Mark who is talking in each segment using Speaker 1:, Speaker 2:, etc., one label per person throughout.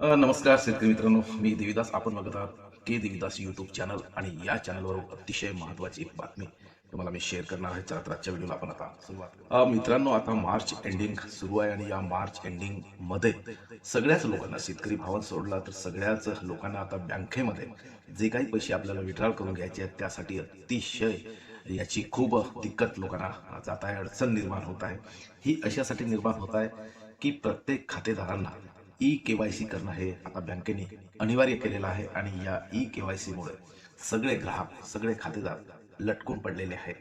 Speaker 1: नमस्कार शेतकरी मित्रांनो मी देवीदास. आपण बघत आहात के देवीदास यूट्यूब चॅनल आणि या चॅनलवर अतिशय महत्त्वाची एक बातमी तुम्हाला मी शेअर करणार आहे. तर आजच्या व्हिडिओला आपण आता सुरुवात मित्रांनो आता मार्च एंडिंग सुरू आहे आणि या मार्च एंडिंगमध्ये सगळ्याच लोकांना शेतकरी भावन सोडला तर सगळ्याच लोकांना आता बँकेमध्ये जे काही पैसे आपल्याला विड्रॉल करून घ्यायचे आहेत त्यासाठी अतिशय याची खूप दिक्कत लोकांना जात आहे. अडचण निर्माण होत आहे. ही अशासाठी निर्माण होत आहे की प्रत्येक खातेदारांना ई के वाय सी करणं हे आता बँकेने अनिवार्य केलेलं आहे आणि या ई के वाय सीमुळे सगळे ग्राहक सगळे खातेदार लटकून पडलेले आहे.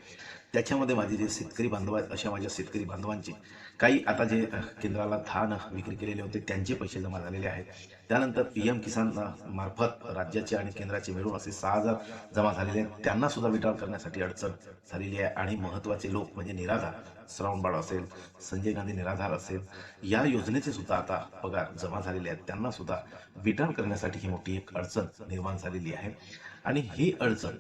Speaker 1: त्याच्यामध्ये माझे जे शेतकरी बांधव आहेत अशा माझ्या शेतकरी बांधवांचे काही आता जे केंद्राला धान विक्री केलेले होते त्यांचे पैसे जमा झालेले आहेत. त्यानंतर पी एम किसान मार्फत राज्याचे आणि केंद्राचे मिळून असे सहा हजार जमा झालेले आहेत. त्यांना सुद्धा विड्रॉल करण्यासाठी अडचण झालेली आहे आणि महत्त्वाचे लोक म्हणजे निराधार श्रावणबाळ असेल संजय गांधी निराधार असेल या योजनेचे सुद्धा आता पगार जमा झालेले आहेत. त्यांना सुद्धा विड्रॉल करण्यासाठी ही मोठी एक अडचण निर्माण झालेली आहे. आणि ही अडचण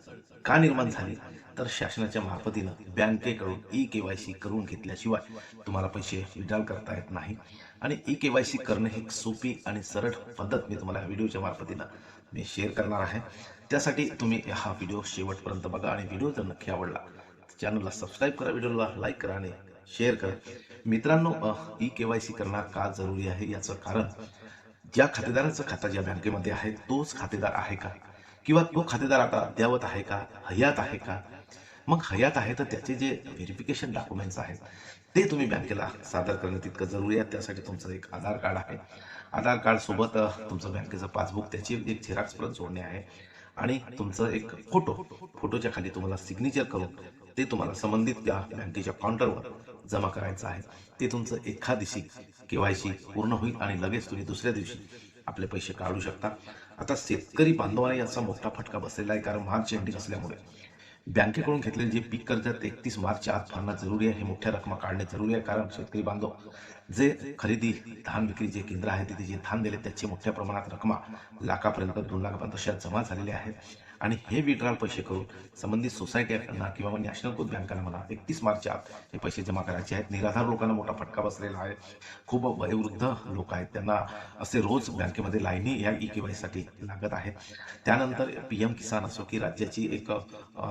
Speaker 1: का निर्माण झाली? तर शासनाच्या मार्फतीनं बँकेकडून ई के वाय सी करून घेतल्याशिवाय तुम्हाला पैसे विड्रॉल करता येत नाही. आणि ई के वाय सी करणं ही सोपी आणि सरळ पद्धत मी तुम्हाला व्हिडिओच्या मार्फतीनं मी शेअर करणार आहे. त्यासाठी तुम्ही हा व्हिडिओ शेवटपर्यंत बघा आणि व्हिडिओ जर नक्की आवडला चॅनलला सबस्क्राईब करा व्हिडिओला लाईक करा आणि शेअर करा. मित्रांनो ई के वाय सी करणं का जरुरी आहे याचं कारण ज्या खातेदाराचं खाता ज्या बँकेमध्ये आहे तोच खातेदार आहे का? किंवा तो खातेदार आता अद्यावत आहे का? हयात आहे का? मग हयात आहे तर त्याचे जे व्हेरिफिकेशन डॉक्युमेंट्स आहेत ते तुम्ही बँकेला सादर करणं तितकं जरुरी आहे. त्यासाठी तुमचं एक आधार कार्ड आहे. आधार कार्ड सोबत तुमचं बँकेचं पासबुक त्याची एक झेरॉक्स परत जोडणे आहे. आणि तुमचं एक फोटो फोटोच्या खाली तुम्हाला सिग्नेचर करून ते तुम्हाला संबंधित त्या बँकेच्या काउंटरवर जमा करायचं आहे. ते तुमचं एका दिवशी केवायसी पूर्ण होईल आणि लगेच तुम्ही दुसऱ्या दिवशी आपले पैसे काढू शकता. आता शेतकरी बांधवांना याचा मोठा फटका बसलेला आहे कारण मार्च एंडिंग असल्यामुळे. बँकेकडून घेतलेले जे पीक कर्ज एकतीस मार्चच्या आत भरणं जरुरी आहे. हे मोठ्या रकमा काढणे जरुरी आहे कारण शेतकरी बांधव जे खरेदी धान विक्री जे केंद्र आहे तिथे जे धान दिले त्याची मोठ्या प्रमाणात रकमा लाखापर्यंत दोन लाखापर्यंत अशा जमा झालेल्या आहेत. आणि हे विड्रॉल पैसे करून संबंधित सोसायट्यांना किंवा मग नॅशनल ग्रोथ बँकांना म्हणा एकतीस मार्चच्या आत हे पैसे जमा करायचे आहेत. निराधार लोकांना मोठा फटका बसलेला आहे. खूप वयोवृद्ध लोक आहेत. त्यांना असे रोज बँकेमध्ये लाईनी या ई के वायसाठी लागत आहेत. त्यानंतर पी एम किसान असो की राज्याची एक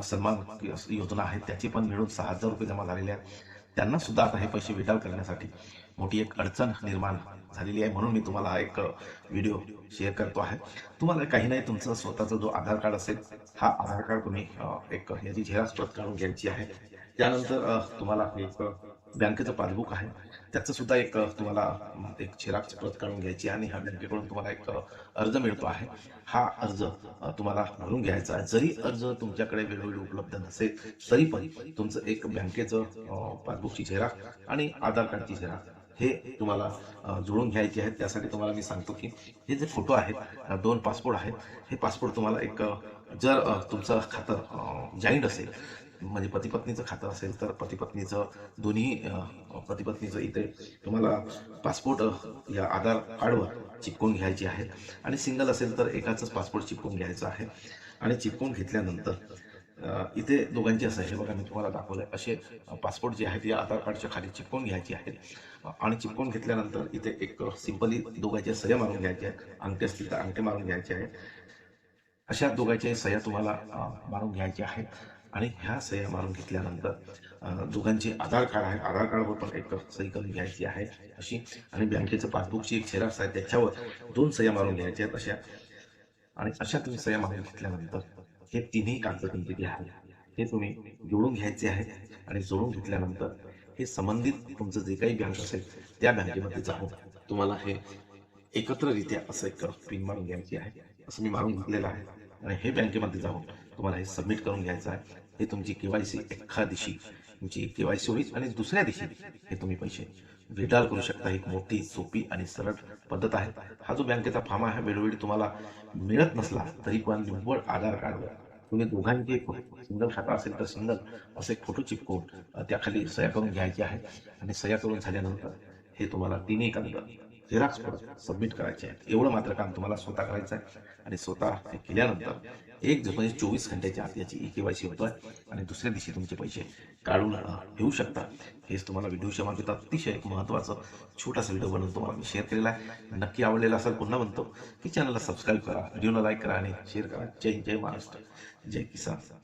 Speaker 1: सन्मान योजना आहे. त्याची पण मिळून सहा हजार रुपये जमा झालेले आहेत. त्यांना सुद्धा आता हे पैसे विड्रॉल करण्यासाठी मोठी एक अडचण निर्माण झालेली आहे. म्हणून मी तुम्हाला हा एक व्हिडिओ शेअर करतो आहे. तुम्हाला काही नाही तुमचं स्वतःचा जो आधार कार्ड असेल हा आधार कार्ड तुम्ही एक याची झेरॉक्स प्रत काढून घ्यायची आहे. त्यानंतर तुम्हाला एक बँकेचं पासबुक आहे. त्याचं सुद्धा एक तुम्हाला एक झेरॉक्स प्रत काढून घ्यायची आणि हा बँकेकडून तुम्हाला एक अर्ज मिळतो आहे. हा अर्ज तुम्हाला भरून घ्यायचा आहे. जरी अर्ज तुमच्याकडे वेळोवेळी उपलब्ध नसेल तरी पण तुमचं एक बँकेचं पासबुकची झेरॉक्स आणि आधार कार्डची झेरॉक्स हे तुम्हाला जुळून घ्यायचे आहेत त्यासाठी तुम्हाला मी सांगतो की हे जे फोटो आहेत दोन पासपोर्ट आहेत हे पासपोर्ट तुम्हाला एक जर तुमचं खातं जॉईंट असेल म्हणजे पतीपत्नीचं खातं असेल तर पतीपत्नीचं दोन्ही पतीपत्नीचं इथे तुम्हाला पासपोर्ट या आधार कार्डवर चिपकून घ्यायचे आहेत आणि सिंगल असेल तर एकाच पासपोर्ट चिपकून घ्यायचं आहे. आणि चिपकून घेतल्यानंतर इथे दोघांची असं हे बघा मी तुम्हाला दाखवलंय. असे पासपोर्ट जे आहेत या आधार कार्डच्या खाली चिपकून घ्यायचे आहेत आणि चिपकून घेतल्यानंतर इथे एक सिंपली दोघांच्या सह्या मारून घ्यायच्या आहेत अंगठे असतील तर अंगठे मारून घ्यायचे आहेत अशा दोघांच्या सह्या तुम्हाला मारून घ्यायच्या आहेत आणि ह्या सह्या मारून घेतल्यानंतर दोघांचे आधार कार्ड आहे. आधार कार्डवर पण एक सही करून घ्यायची आहे अशी. आणि बँकेचं पासबुकची एक झेरॉक्स आहे. त्याच्यावर दोन सह्या मारून घ्यायच्या आहेत अशा. आणि अशा तुम्ही सह्या मारून घेतल्यानंतर हे तिन्ही कागद तुमचे जे हे तुम्ही जोडून घ्यायचे आहे आणि जोडून घेतल्यानंतर हे संबंधित तुमचं जे काही बँक असेल त्या बँकेमध्ये जाऊन तुम्हाला हे एकत्ररित्या असं एक पिन मारून घ्यायची आहे. असं मी मारून घेतलेलं आहे. आणि हे बँकेमध्ये जाऊन तुम्हाला हे सबमिट करून घ्यायचं आहे. हे तुमची केवायसी एका दिवशी तुमची केवायसी होईल आणि दुसऱ्या दिवशी हे तुम्ही पैसे विड्रॉल करू शकता. ही एक मोठी सोपी आणि सरळ पद्धत आहे. हा जो बँकेचा फॉर्म आहे वेळोवेळी तुम्हाला मिळत नसला तरी पण निव्वळ आधार कार्डवर तुम्ही दोघांची एक सिंगल खाता असेल तर सिंगल असे फोटो चिपकवून त्याखाली सह्या करून घ्यायचे आहेत आणि सह्या करून झाल्यानंतर हे तुम्हाला तिन्ही कागद झेरॉक्स सबमिट करायचे आहेत. एवढं मात्र काम तुम्हाला स्वतः करायचं आहे. आणि स्वतः हे केल्यानंतर एक जो म्हणजे चोवीस घंट्याच्या आत याची ई केवायसी होतोय आणि दुसऱ्या दिवशी तुमचे पैसे काढून घेऊ शकता. हेच तुम्हाला व्हिडिओच्या मागे अतिशय एक महत्त्वाचं छोटासा व्हिडिओ बनवून तुम्हाला मी शेअर केलेला आहे. नक्की आवडलेला असेल पुन्हा म्हणतो की चॅनलला सबस्क्राईब करा व्हिडिओला लाईक करा आणि शेअर करा. जय जय महाराष्ट्र. जय किसान.